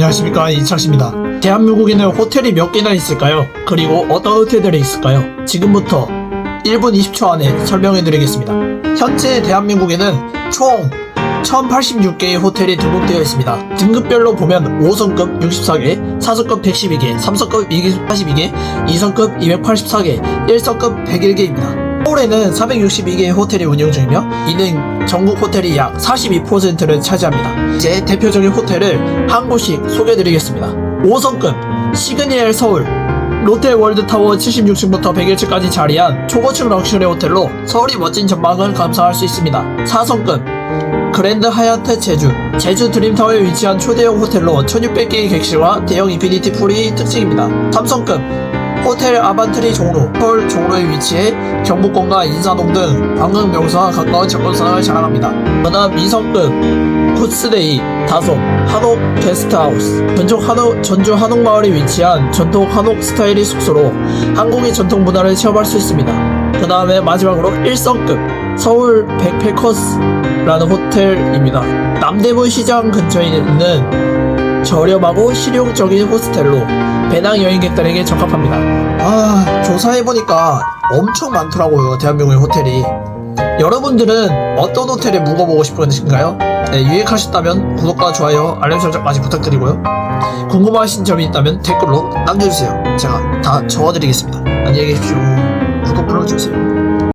안녕하십니까 이창식입니다. 대한민국에는 호텔이 몇 개나 있을까요? 그리고 어떤 호텔들이 있을까요? 지금부터 1분 20초 안에 설명해 드리겠습니다. 현재 대한민국에는 총 1086개의 호텔이 등록되어 있습니다. 등급별로 보면 5성급 64개, 4성급 112개, 3성급 282개, 2성급 284개, 1성급 101개입니다. 서울에는 462개의 호텔이 운영 중이며 이는 전국 호텔이 약 42%를 차지합니다. 이제 대표적인 호텔을 한 곳씩 소개해드리겠습니다. 5성급 시그니엘 서울 롯데 월드타워 76층부터 101층까지 자리한 초고층 럭셔리 호텔로 서울이 멋진 전망을 감상할 수 있습니다. 4성급 그랜드 하얏트 제주 제주 드림타워에 위치한 초대형 호텔로 1600개의 객실과 대형 인피니티 풀이 특징입니다. 3성급 호텔 아반트리 종로 서울 종로에 위치해 경복궁과 인사동 등 관광 명소와 가까운 접근성을 자랑합니다. 그다음 2성급 코스데이 다솜 한옥 게스트하우스 전통 한옥 전주 한옥마을에 위치한 전통 한옥 스타일의 숙소로 한국의 전통 문화를 체험할 수 있습니다. 그 다음에 마지막으로 1성급 서울 백패커스라는 호텔입니다. 남대문 시장 근처에 있는 저렴하고 실용적인 호스텔로 배낭 여행객들에게 적합합니다. 아, 조사해보니까 엄청 많더라고요, 대한민국의 호텔이. 여러분들은 어떤 호텔에 묵어보고 싶으신가요? 네, 유익하셨다면 구독과 좋아요, 알림 설정까지 부탁드리고요. 궁금하신 점이 있다면 댓글로 남겨주세요. 제가 다 적어드리겠습니다. 안녕히 계십시오. 구독 눌러주세요.